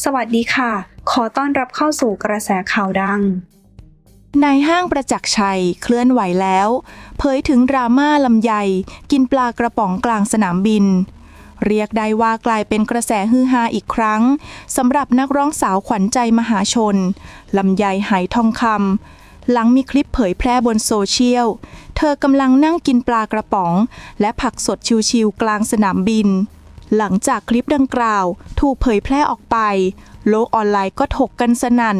สวัสดีค่ะ ขอต้อนรับเข้าสู่กระแสข่าวดัง นายห้างประจักษ์ชัยเคลื่อนไหวแล้ว เผยถึงดราม่าลำไย กินปลากระป๋องกลางสนามบิน เรียกได้ว่ากลายเป็นกระแสฮือฮาอีกครั้งสำหรับนักร้องสาวขวัญใจมหาชนลำไยไหทองคำหลังมีคลิปเผยแพร่บนโซเชียล เธอกำลังนั่งกินปลากระป๋อง และผักสดชิวๆกลางสนามบิน หลังจากคลิปดังกล่าว ถูกเผยแพร่ออกไป โลกออนไลน์ก็ถกกันสนั่น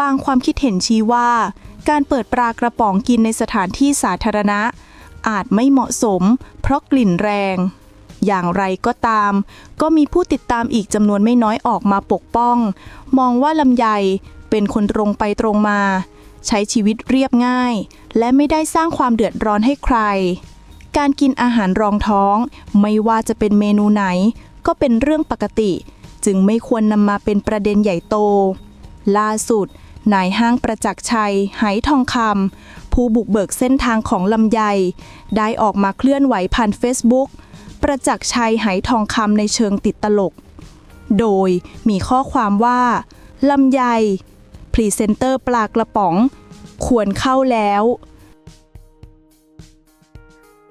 บางความคิดเห็นชี้ว่า การเปิดปลากระป๋องกินในสถานที่สาธารณะ อาจไม่เหมาะสม เพราะกลิ่นแรง อย่างไรก็ตาม ก็มีผู้ติดตามอีกจำนวนไม่น้อยออกมาปกป้อง มองว่าลำไยเป็นคนตรงไปตรงมา ใช้ชีวิตเรียบง่าย และไม่ได้สร้างความเดือดร้อนให้ใคร การกินอาหารรองท้อง ไม่ว่าจะเป็นเมนูไหน ก็เป็นเรื่องปกติ จึงไม่ควรนำมาเป็นประเด็นใหญ่โต ล่าสุดนายห้างประจักษ์ชัย ไหทองคำผู้บุกเบิกเส้นทางของลำไย ได้ออกมาเคลื่อนไหวผ่านเฟซบุ๊กประจักษ์ชัยไหทองคำในเชิงติดตลก โดยมีข้อความว่าลำไยพรีเซนเตอร์ปลากระป๋อง ควรเข้าแล้ว